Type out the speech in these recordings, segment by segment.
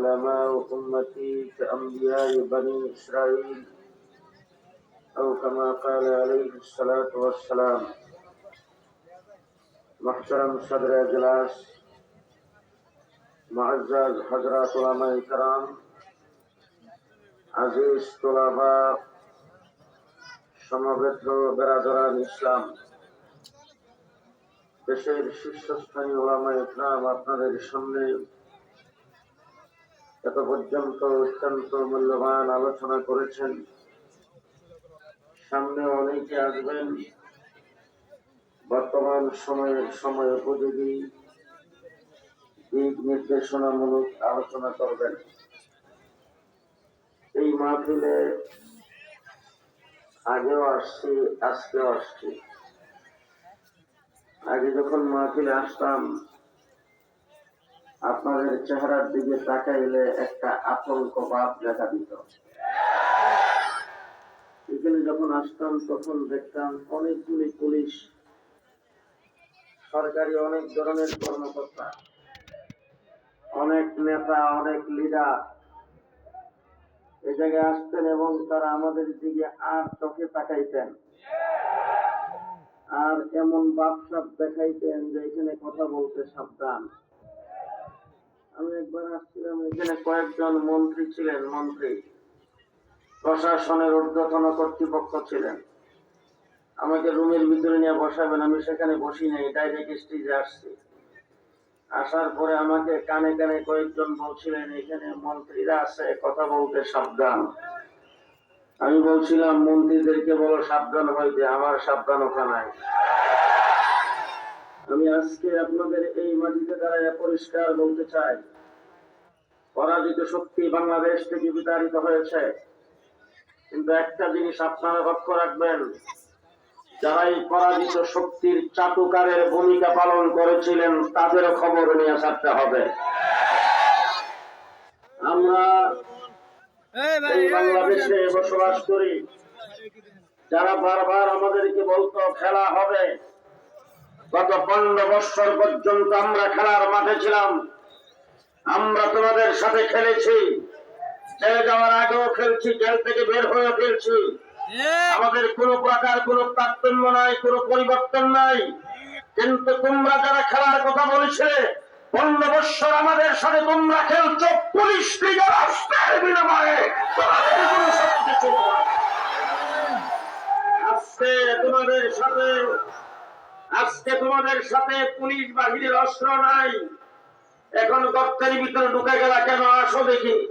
الكرام علماء أمتي كأنبياء بني إسرائيل أو كما قال عليه الصلاة والسلام محترم صدر اجلاس معزز حضرات علماء کرام আজিজ তোলাবা সমবেত বেরাদরান ইসলাম দেশের শীর্ষস্থানীয় ওলামা ইসলাম আপনাদের সামনে এত পর্যন্ত অত্যন্ত মূল্যবান আলোচনা করেছেন। সামনে অনেকে আসবেন। বর্তমান সময়ের সময় উপযোগী। দিক নির্দেশনামূলক আলোচনা করবেন। এই মাহফিলে আগেও আসছি, আজকেও আসছি। আগে যখন মাহফিলে আসতাম আপনাদের চেহারার দিকে তাকাইলে একটা আতঙ্ক ভাব দেখা দিত। এখানে যখন আসতাম, তখন দেখতাম অনেকগুলি পুলিশ, সরকারি অনেক ধরনের কর্মকর্তা, অনেক নেতা, অনেক লিডার। এ জায়গায় আসতেন এবং তারা আমাদের দিকে আর চোখে তাকাইতেন। আর এমন বাপসাপ দেখাইতেন যে এখানে কথা বলতে সাবধান। আমি একবার আসছিলাম, এখানে কয়েকজন মন্ত্রী ছিলেন, মন্ত্রী। প্রশাসনের ঊর্ধ্বতন কর্তৃপক্ষ ছিলেন। আমাকে রুমের ভিতরে নিয়ে বসাবেন, আমি সেখানে বসি নাই, ডাইরেক্ট স্টেজে আসছি। আসার পরে আমাকে কানে কানে কয়েকজন বলছিলেন, এখানে মন্ত্রীরা আছে, কথা বলতে সাবধান। আমি বলছিলাম, মন্ত্রীদেরকে বলো, সাবধান হইতে আমার সাবধান নাই। আমি আজকে আপনাদের এই মাটিতে দাঁড়ায় পরিষ্কার বলতে চাই। পরাজিত শক্তি বাংলাদেশ থেকে বিতাড়িত হয়েছে। কিন্তু একটা জিনিস আপনারা লক্ষ্য রাখবেন যারা এই পরাজিত শক্তির চাতুকারের ভূমিকা পালন করেছিলেন তাদের খবর নিয়ে ছাড়তে হবে। আমরা এই বাংলাদেশে বসবাস করি। যারা বারবার আমাদেরকে বলতো খেলা হবে। গত পনেরো বছর পর্যন্ত আমরা খেলার মাঠে ছিলাম। আমরা তোমাদের সাথে খেলেছি। ছেড়ে যাওয়ার আগেও খেলছি, জেল থেকে বের হয়ে খেলছি। আমাদের কোনো প্রকার কোনো তারতম্য নাই, কোনো পরিবর্তন নাই। কিন্তু তোমরা যারা খেলার কথা বলেছে পনেরো বৎসর আমাদের সাথে তোমরা খেলছো, পুলিশ লিগে রাষ্ট্রের বিনিময়ে। আজকে তোমাদের সাথে আজকে তোমাদের সাথে পুলিশ বাহিনীর অস্ত্র নাই। এখন গর্তের ভিতরে ঢুকে গেলা কেন? আসো দেখি।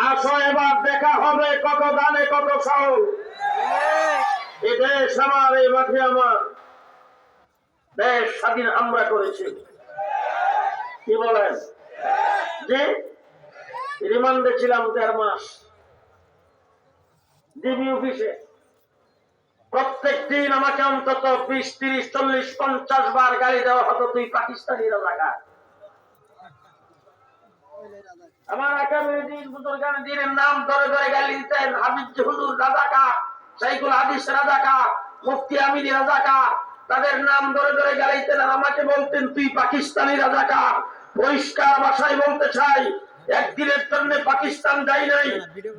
আসো, এবার দেখা হবে কত দানে কত চাউল। এই দেশ আমার, এই মাঠে আমার। দেশ স্বাধীন আমরা করেছি। কি বলেন? যে রিমান্ডে ছিলাম দেড় মাস। ডিবি অফিসে। প্রত্যেক দিন আমাকে অন্তত বিশ, তিরিশ, চল্লিশ, পঞ্চাশ বার গাড়ি দেওয়া হতো তুই পাকিস্তানিরা লাগা আমার আগামী দিনের নাম ধরে ধরে গালি দিতেন, হাবিব হুজুর রাজাকা সাইকুল হাদিস রাজাকা মুফতি আমিনী রাজাকা তাদের নাম ধরে ধরে গালিতেন আর আমাকে বলতেন, তুই পাকিস্তানি রাজাকা পরিষ্কার ভাষায় বলতে চাই, একদিনের জন্য পাকিস্তান যাই নাই,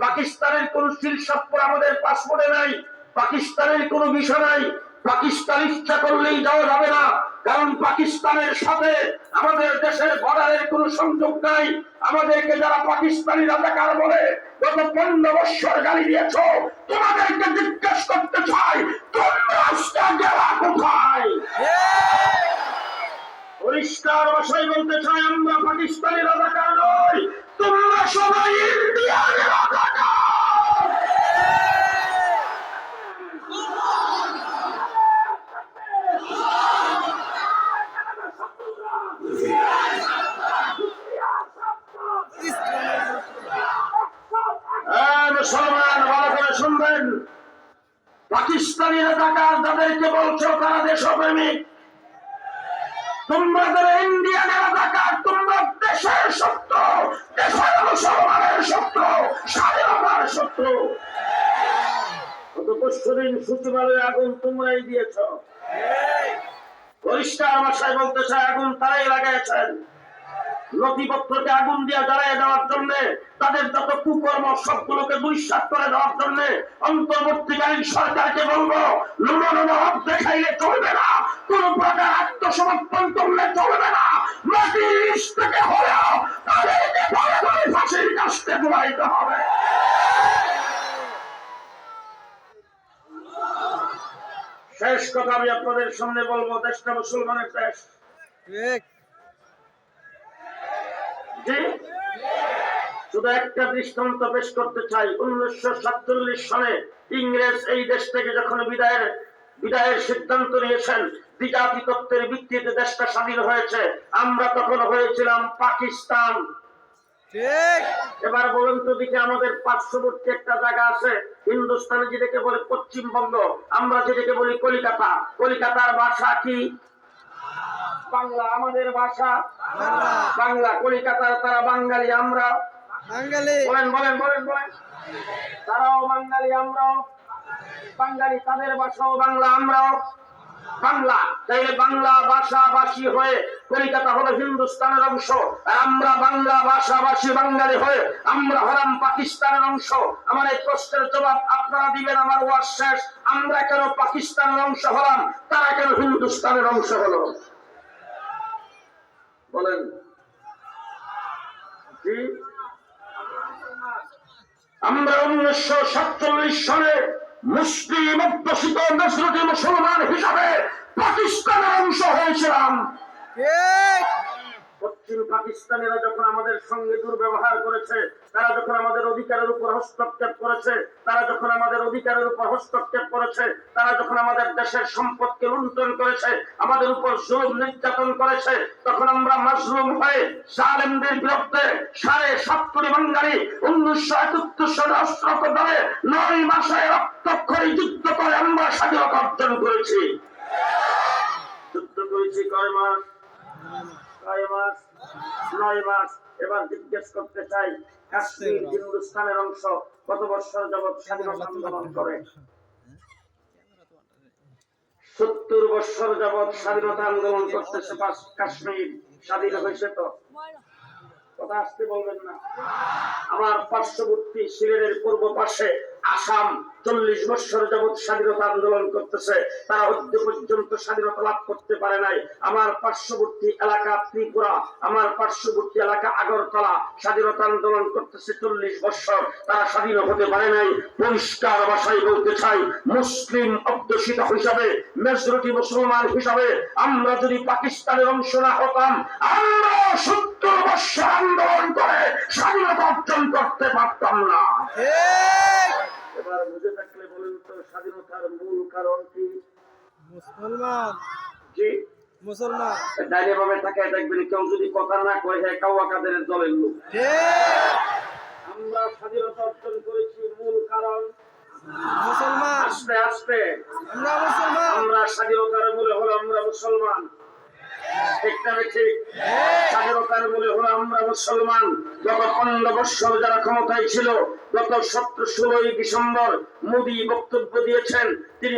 পাকিস্তানের কোন শিলসপ্পর আমাদের পাসপোর্টে নাই পাকিস্তানের কোনো বিষয় নাই। পাকিস্তান ইচ্ছা করলেই যাওয়া যাবে না। কারণ পাকিস্তানের সাথে আমাদের দেশের বর্ডারের কোনো সংযোগ নাই। আমাদেরকে যারা পাকিস্তানি রাজাকার বলে, গত পনেরো বৎসর গালি দিয়েছ, তোমাদেরকে জিজ্ঞেস করতে চাই, তোমরা গেলা কোথায়? পরিষ্কার ভাষায় বলতে চাই, আমরা পাকিস্তানি রাজাকার নই, তোমরা সবাই ইন্ডিয়ান রাজাকার পাকিস্তানি রাজাকার যাদেরকে বলছো, তারা দেশপ্রেমিক তোমরা যারা ইন্ডিয়ান রাজাকার তোমরা দেশের শত্রু দেশের মুসলমানের শত্রু স্বাধীনতার শত্রু গত সচিবালয়ে আগুন তোমরাই দিয়েছ। পরিষ্কার ভাষায় বলতে চাই, আগুন তারাই লাগাইছেন। নথিপত্রকে আগুন দিয়ে জ্বালিয়ে দেওয়ার জন্য, তাদের যত কুকর্ম সবগুলোকে দুইসাত করে দেওয়ার জন্য অন্তর্বর্তীকালীন সরকারকে বলব নুনো হাত দেখাইলে চলবে না, কোন প্রকার আত্মসমর্পণ করলে চলবে না মাটির নিচ হলেও তাদেরকে ধরে ধরে ফাঁসির কাছতে ঘুমাইতে হবে। শেষ কথা আমি আপনাদের সামনে বলব, দেশটা মুসলমানের দেশ। ঠিক। শুধু একটা দৃষ্টান্ত পেশ করতে চাই উনিশশো সাতচল্লিশ ইংরেজ এই দেশ থেকে যখন বিদায়ের বিদায়ের সিদ্ধান্ত নিয়েছেন দ্বিজাতি তত্ত্বের ভিত্তিতে দেশটা স্বাধীন হয়েছে আমরা তখন হয়েছিলাম পাকিস্তান। এবার বলুন তো দিকে আমাদের পার্শ্ববর্তী একটা জায়গা আছে হিন্দুস্তানে যেটাকে বলে পশ্চিমবঙ্গ আমরা যেটাকে বলি কলিকাতা। কলিকাতার ভাষা কি? বাংলা আমাদের ভাষা। বাংলা কলিকাতার তারা বাঙালি আমরা। বাঙালি। বলেন বলেন বলেন বলেন। তারাও বাঙালি আমরাও। বাঙালি তাদের ভাষাও বাংলা আমরাও। বাংলা তাইলে বাংলা ভাষাভাষী হয়ে কলিকাতা হলো হিন্দুস্তানের অংশ। আর আমরা বাংলা ভাষাভাষী বাঙালি হয়ে আমরা হলাম পাকিস্তানের অংশ। আমার এই প্রশ্নের জবাব আপনারা দিবেন আমার ওয়াজ শেষ। আমরা কেন পাকিস্তানের অংশ হলাম? তারা কেন হিন্দুস্তানের অংশ হলো? বলেন। আমরা উনিশশো সাতচল্লিশ সালে মুসলিম অধ্যুষিত নজরুল মুসলমান হিসাবে পাকিস্তানের অংশ হয়েছিলাম। পশ্চিম পাকিস্তানিরা যখন আমাদের সঙ্গে দুর্ব্যবহার করেছে, তারা যখন আমাদের অধিকারের উপর হস্তক্ষেপ করেছে, তারা যখন আমাদের অধিকারের উপর হস্তক্ষেপ করেছে, তারা যখন আমাদের দেশের সম্পদকে লুণ্ঠন করেছে, আমাদের উপর জুলুম নির্যাতন করেছে, তখন আমরা মাজলুম হয়ে সালেমদের বিরুদ্ধে সাড়ে সাত বাঙালি উনিশশো একাত্তর সালে অস্ত্র ধরে নয় মাসে রক্তক্ষরী যুদ্ধ করে আমরা স্বাধীনতা অর্জন করেছি। যুদ্ধ করেছি কয় মাস? কয় মাস। নয় মাস এবার জিজ্ঞেস করতে চাই কাশ্মীর হিন্দুস্তানের অংশ কত বছর যাবৎ স্বাধীনতা আন্দোলন করে? সত্তর বছর যাবৎ স্বাধীনতা আন্দোলন করতেছে কাশ্মীর স্বাধীন হয়েছে তো? কথা আসতে বলবেন না। আমার পার্শ্ববর্তী সিলেটের পূর্ব পাশে আসাম চল্লিশ বছর যাবৎ স্বাধীনতা আন্দোলন করতেছে। তারা অদ্য পর্যন্ত স্বাধীনতা লাভ করতে পারে নাই। আমার পার্শ্ববর্তী এলাকা ত্রিপুরা, আমার পার্শ্ববর্তী এলাকা আগরতলা স্বাধীনতা আন্দোলন করতেছে চল্লিশ বছর তারা স্বাধীন হতে পারে নাই। পরিষ্কার ভাষায় বলতে চাই, মুসলিম অধ্যুষিত হিসাবে, মেজরিটি মুসলমান হিসাবে আমরা যদি পাকিস্তানের অংশ না হতাম, আমরা সত্তর বছর আন্দোলন করে স্বাধীনতা অর্জন করতে পারতাম না। এবার বুঝে থাকলে বলেন তো স্বাধীনতার মূল কারণ কি? মুসলমান। জি। মুসলমান। ডাইনে ভাবে থাকে দেখবেন কেউ যদি কথা না কয় হ্যাঁ কাউয়া কাদের দলের লোক। আমরা স্বাধীনতা অর্জন করেছি মূল কারণ। মুসলমান। আস্তে আস্তে। আমরা মুসলমান। আমরা স্বাধীনতার মূলে হলো আমরা মুসলমান। মূলে হলো যারা ক্ষমতায় ছিল সতেরো ডিসেম্বর বক্তব্য দিয়েছেন। তিনি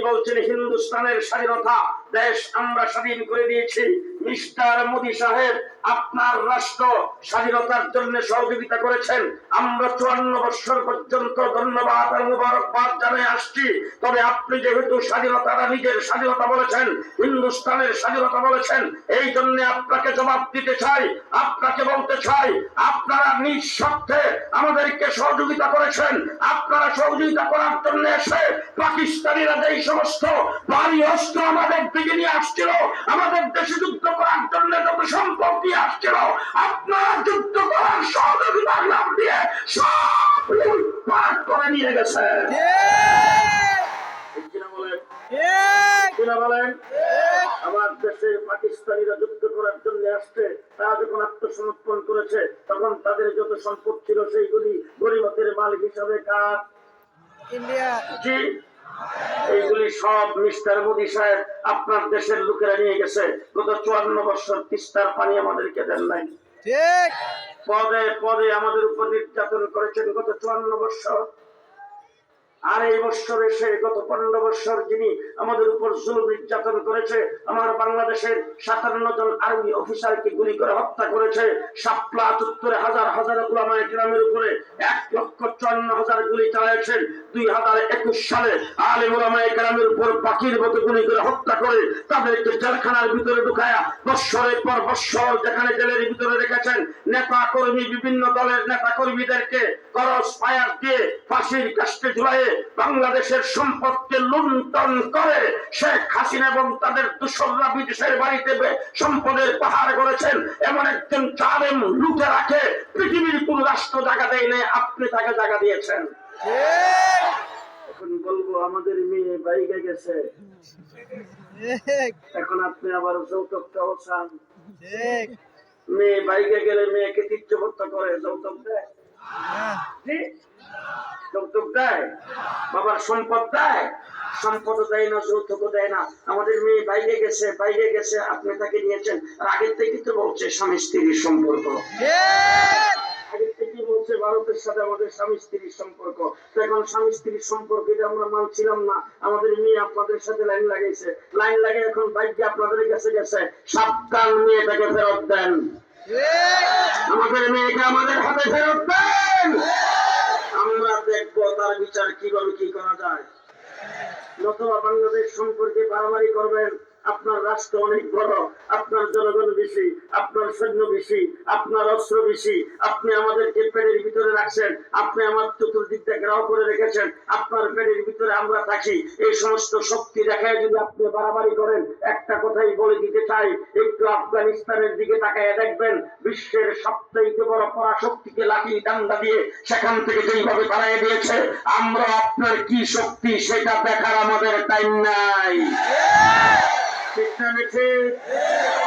হিন্দুস্তানের স্বাধীনতা দেশ আমরা স্বাধীন করে দিয়েছি। মিস্টার মোদী সাহেব, আপনার রাষ্ট্র স্বাধীনতার জন্য সহযোগিতা করেছেন। আমরা চুয়ান্ন বছর পর্যন্ত ধন্যবাদ আর মুবারকবাদ জানিয়ে আসছি। তবে আপনি যেহেতু স্বাধীনতাটা নিজের স্বাধীনতা বলেছেন, হিন্দুস্তানের স্বাধীনতা বলেছেন, এই জন্য আপনাকে জবাব দিতে চাই, আপনাকে বলতে চাই, আপনারা নিজ স্বার্থে আমাদেরকে সহযোগিতা করেছেন। আপনারা সহযোগিতা করার জন্য এসে পাকিস্তানিরা যেই সমস্ত ভারী অস্ত্র আমাদের দিকে নিয়ে আসছিল। আমাদের দেশে যুদ্ধ করার জন্য যত সম্পদ দিয়ে আসছিল আপনারা যুদ্ধ করার সহযোগিতার নাম দিয়ে সব লুটপাট করে নিয়ে গেছে। বলেন? আমার দেশে পাকিস্তানিরা যুদ্ধ করার জন্য আসছে তারা যখন আত্মসমর্পণ করেছে তখন তাদের যত সম্পদ ছিল সেইগুলি গরিবতের মালিক হিসাবে কার? ইন্ডিয়া। এইগুলি সব মিস্টার মোদী সাহেব আপনার দেশের লোকেরা নিয়ে গেছে। গত চুয়ান্ন বছর তিস্তার পানি আমাদেরকে দেন নাই। ঠিক। পদে পদে আমাদের উপর নির্যাতন করেছেন গত চুয়ান্ন বছর। আর এই বৎসর এসে, গত পনেরো বৎসর যিনি আমাদের উপর জুলুম নির্যাতন করেছে, আমার বাংলাদেশের সাতান্ন জন আর্মি অফিসারকে গুলি করে হত্যা করেছে হাজার হাজার উলামায়ে গ্রামের উপরে এক লক্ষ চুয়ান্ন হাজার গুলি চালিয়েছেন। দুই হাজার একুশ সালে আলে ওলামায়ে গ্রামের উপর পাখির মতো গুলি করে হত্যা করে তাদেরকে জেলখানার ভিতরে ঢুকায়া বৎসরের পর বৎসর যেখানে জেলের ভিতরে রেখেছেন, নেতা কর্মী, বিভিন্ন দলের নেতা কর্মীদেরকে করস ফায়ার দিয়ে ফাঁসির কাস্টে ঝুলাইয়ে বাংলাদেশের সম্পদকে লুণ্ঠন করে শেখ হাসিনা এবং তাদের দুসররা বিদেশের বাড়িতে সম্পদের পাহাড় করেছেন। এমন একজন জালেম লুটে রাখে। পৃথিবীর কোন রাষ্ট্র জায়গা দেয় নাই আপনি তাকে জায়গা দিয়েছেন। এখন বলব আমাদের মেয়ে বাইকে গেছে। এখন আপনি আবার যৌতুকটাও চান। মেয়ে বাইকে গেলে মেয়েকে তীর্থবত্তা করে যৌতুক দেয়। দেয়? বাবার সম্পদ দেয়? সম্পদ দেয় না যৌতুক দেয় না। আমাদের মেয়ে বাইরে গেছে বাইরে গেছে আপনি তাকে নিয়েছেন। আগের থেকে তো বলছে স্বামী স্ত্রীর সম্পর্ক। বলছে ভারতের সাথে আমাদের স্বামী স্ত্রীর সম্পর্ক। এখন স্বামী স্ত্রীর সম্পর্ক এটা আমরা মানছিলাম না। আমাদের মেয়ে আপনাদের সাথে লাইন লাগাইছে। লাইন লাগে এখন বাইকে আপনাদের কাছে গেছে। সাবধান মেয়েটাকে ফেরত দেন। আমাদের মেয়েকে আমাদের হাতে ফেরত দেন। আমরা দেখব তার বিচার কীভাবে কি করা যায়। নতুবা বাংলাদেশ সম্পর্কে বাড়াবাড়ি করবেন। আপনার রাষ্ট্র অনেক বড়, আপনার জনগণ বেশি, আপনার সৈন্য বেশি, আপনার অস্ত্র বেশি, আপনি আমাদেরকে পেটের ভিতরে রাখছেন, আপনি আমার চতুর্দিকটা ঘেরাও করে রেখেছেন, আপনার পেটের ভিতরে আমরা থাকি। এই সমস্ত শক্তি দেখায় যদি আপনি বাড়াবাড়ি করেন, একটা কথাই বলে দিতে চাই, একটু আফগানিস্তানের দিকে তাকায় দেখবেন, বিশ্বের সবচাইতে বড় পরাশক্তিকে লাঠি ডান্ডা দিয়ে সেখান থেকে যেইভাবে বাড়াই দিয়েছে, আমরা আপনার কি শক্তি সেটা দেখার আমাদের টাইম নাই। ঠিক না বেঠিক?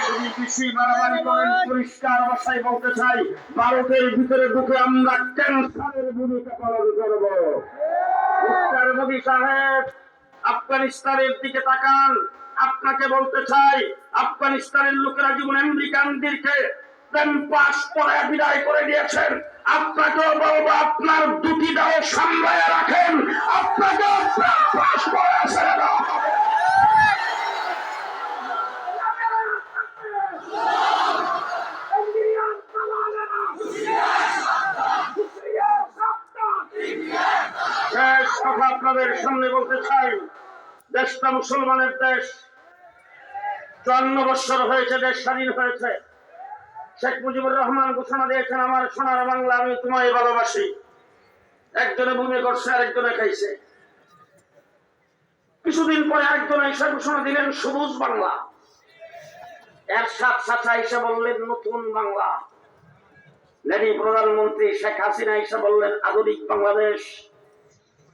যদি বেশি বাড়াবাড়ি করেন পরিষ্কার ভাষায় বলতে চাই ভারতের ভিতরে ঢুকে আমরা ক্যান্সারের ভূমিকা পালন করব। মিস্টার মোদী সাহেব আফগানিস্তানের দিকে তাকান। আপনাকে বলতে চাই আফগানিস্তানের লোকেরা যেমন আমেরিকানদেরকে প্রেম পাস করে বিদায় করে দিয়েছেন আপনাকেও বলব আপনার দুটি দাও সামলায় রাখেন আপনাকেও পাস ছেড়ে দেওয়া হবে। শেষ কথা আপনাদের সামনে বলতে চাই দেশটা মুসলমানের দেশ। চুয়ান্ন বৎসর হয়েছে, দেশ স্বাধীন হয়েছে। শেখ মুজিবুর রহমান ঘোষণা দিয়েছেন, আমার সোনার বাংলা আমি তোমায় ভালোবাসি। একজনে ভূমি করছে, আরেকজনে খাইছে। কিছুদিন পরে একজন এসে ঘোষণা দিলেন, সবুজ বাংলা। এর সাথ সাথে এসে বললেন, নতুন বাংলা। লেডি প্রধানমন্ত্রী শেখ হাসিনা এসে বললেন, আধুনিক বাংলাদেশ।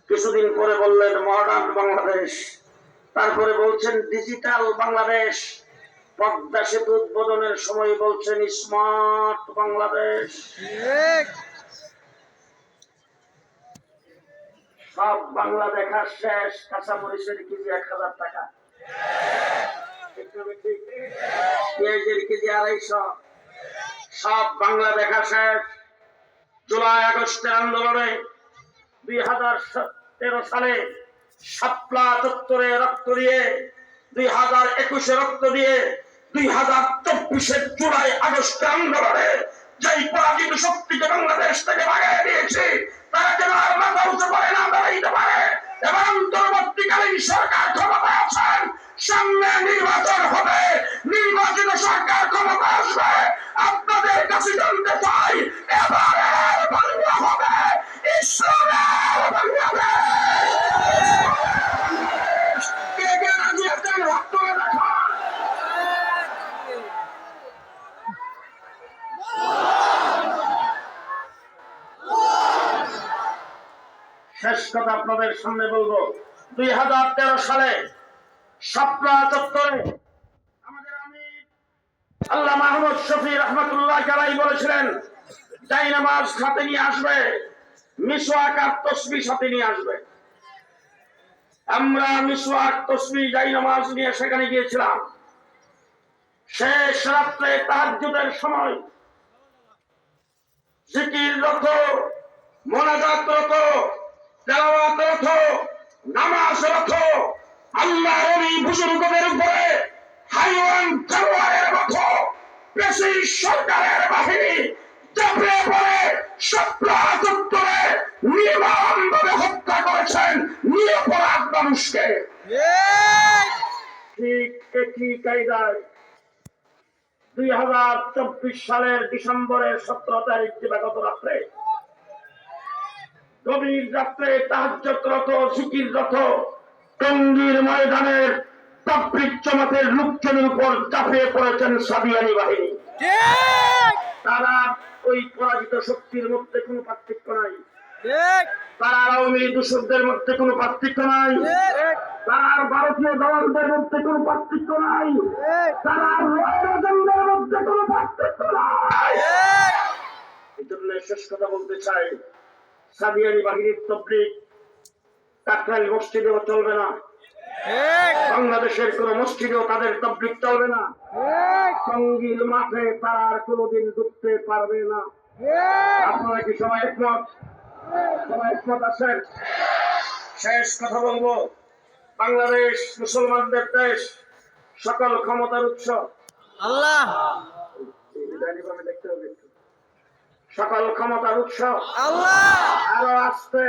কিছুদিন পরে বললেন, মডার্ন বাংলাদেশ। তারপরে বলছেন ডিজিটাল বাংলাদেশ পদ্মা সেতু উদ্বোধনের সময় বলছেন স্মার্ট বাংলাদেশ সব বাংলা দেখা শেষ কাঁচামরিচের কেজি এক হাজার টাকা? পেঁয়াজের কেজি আড়াইশো। সব বাংলা দেখা শেষ জুলাই আগস্টের আন্দোলনে দুই হাজার তেরো সালে সাপলা রক্ত দিয়ে, দুই হাজার একুশে রক্ত দিয়ে, দুই হাজার চব্বিশের জুলাই আগস্টের আন্দোলনে যেই পরাজিত শক্তিকে বাংলাদেশ থেকে বাগায় দিয়েছে, তারা যেন আর মাথা উঁচু করে না দাঁড়াইতে পারে। এবং অন্তর্বর্তীকালীন সরকার ক্ষমতায় আছেন, সামনে নির্বাচন হবে, নির্বাচিত সরকার ক্ষমতা আসবে। আপনাদের কাছে জানতে চাই, এবারের বাংলা হবে, ইসলামের বাংলাদেশ কে কে রাজি আছেন হাত তুলে দেখান শেষ কথা আপনাদের সামনে বলব। দুই হাজার তেরো সালে চত্বরে আমাদের আমির আল্লাহ মাহমুদ শফি রহমতুল্লাহ বলেছিলেন যাই নামাজ সাথে নিয়ে আসবে তসবি সাথে নিয়ে আসবে। আমরা তসবি যাই নামাজ নিয়ে সেখানে গিয়েছিলাম। শেষ রাত্রে তাহাজ্জুদের সময় জিকিররত মোনাজাতরত তেলাওয়াত রাখো নামাজ রাখো। আল্লাহ নবী বুজুর্গদের উপরে হাইওয়ান তলোয়ারের মতো বেশি সরকারের বাহিনী চাপড়ে পড়ে সপ্রাহ উত্তরে নির্মমভাবে হত্যা করেছেন নিরপরাধ মানুষকে। ঠিক একই কায়দায় দুই হাজার চব্বিশ সালের ডিসেম্বরের সতেরো তারিখ দিবাগত রাত্রে গভীর রাত্রে তাহাজ্জতরত ঝুঁকিররত টঙ্গীর ময়দানের তাবলিগ জামাতের লোকজনের উপর চাপিয়ে পড়েছেন সাবিয়ানি বাহিনী। তারা ওই পরাজিত শক্তির মধ্যে কোনো পার্থক্য নাই। তারা আওয়ামী দূষকদের মধ্যে কোনো পার্থক্য নাই। তার ভারতীয় দলদের মধ্যে কোনো পার্থক্য নাই। ঠিক। রয়ের মধ্যে কোনো পার্থক্য নাই। এই জন্য শেষ কথা বলতে চাই। সাদিয়ানি বাহিনীর তবলিগ টাকরাইল মসজিদেও চলবে না। বাংলাদেশের কোন মসজিদেও তাদের তবলিগ চলবে না। সঙ্গীর মাঠে তারা আর কোনোদিন ঢুকতে পারবে না। আপনারা কি সবাই একমত? সবাই একমত আছেন? শেষ কথা বলব। বাংলাদেশ মুসলমানদের দেশ সকল ক্ষমতার উৎস। আল্লাহ। দেখতে হবে। সকল ক্ষমতার উৎস। আল্লাহ! আরও আসতে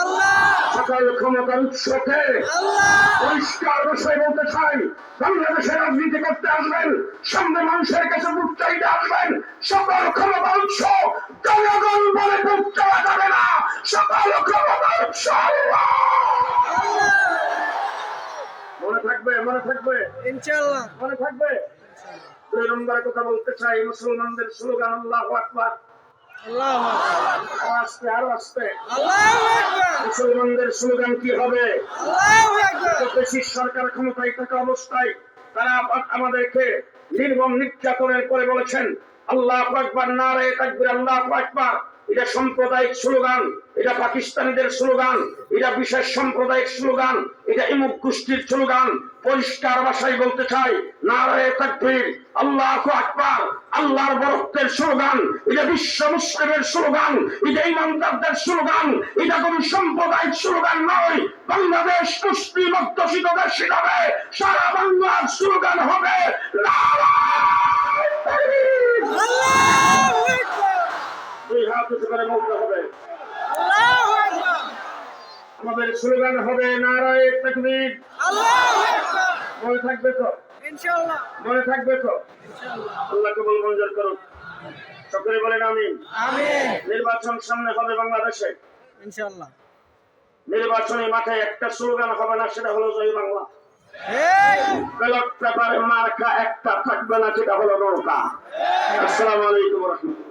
আল্লাহ! সকল ক্ষমতার উৎসকে আল্লাহ! পরিষ্কার বিষয় বলতে চাই বাংলাদেশে রাজনীতি করতে আসবেন সামনে মানুষের কাছে বুক চাইতে আসবেন সকল ক্ষমতার উৎস জনগণ বলে বুক চাওয়া যাবে না। সকল ক্ষমতার উৎস মনে থাকবে মনে থাকবে? ইনশাআল্লাহ। মনে থাকবে? দুই নম্বরের কথা বলতে চাই মুসলমানদের স্লোগান আল্লাহ আকবার। আসতে আরও আসতে মুসলমানদের স্লোগান কি হবে? সরকার ক্ষমতায় থাকা অবস্থায় তারা আমাদেরকে নির্মম নির্যাতনের করে বলেছেন আল্লাহ আকবার না রে তাকবির আল্লাহ আকবার। এটা সাম্প্রদায়িক স্লোগান, এটা পাকিস্তানিদের স্লোগান, এটা বিশেষ সাম্প্রদায়িক স্লোগান, এটা ইমুক গোষ্ঠীর স্লোগান। পরিষ্কার ভাষায় বলতে চাই, নারায় তাকবীর, আল্লাহ আকবার, আল্লাহর বরত্বের স্লোগান, এটা বিশ্ব মুসলিমের স্লোগান, এটা ইমানদারদের স্লোগান, এটা কোন সাম্প্রদায়িক স্লোগান নয়। বাংলাদেশ মুসলিম অধ্যুষিত দেশ হিসাবে সারা বাংলার স্লোগান হবে, নারায় তাকবীর। আল্লাহু আকবার দুই হবে। আমাদের স্লোগান হবে নারায় তাকবীর। মনে থাকবে তো? মনে থাকবে তো? আল্লাহ কবুল মঞ্জুর করুক। সকলে বলেন আমিন। নির্বাচন সামনে হবে বাংলাদেশে। ইনশাআল্লাহ। নির্বাচনী মাঠে একটা স্লোগান হবে না সেটা হলো জয় বাংলা। ঠিক ব্যালট পেপারে মার্কা একটা থাকবে না সেটা হলো নৌকা। আসসালামু আলাইকুম রহমতুল্লাহ।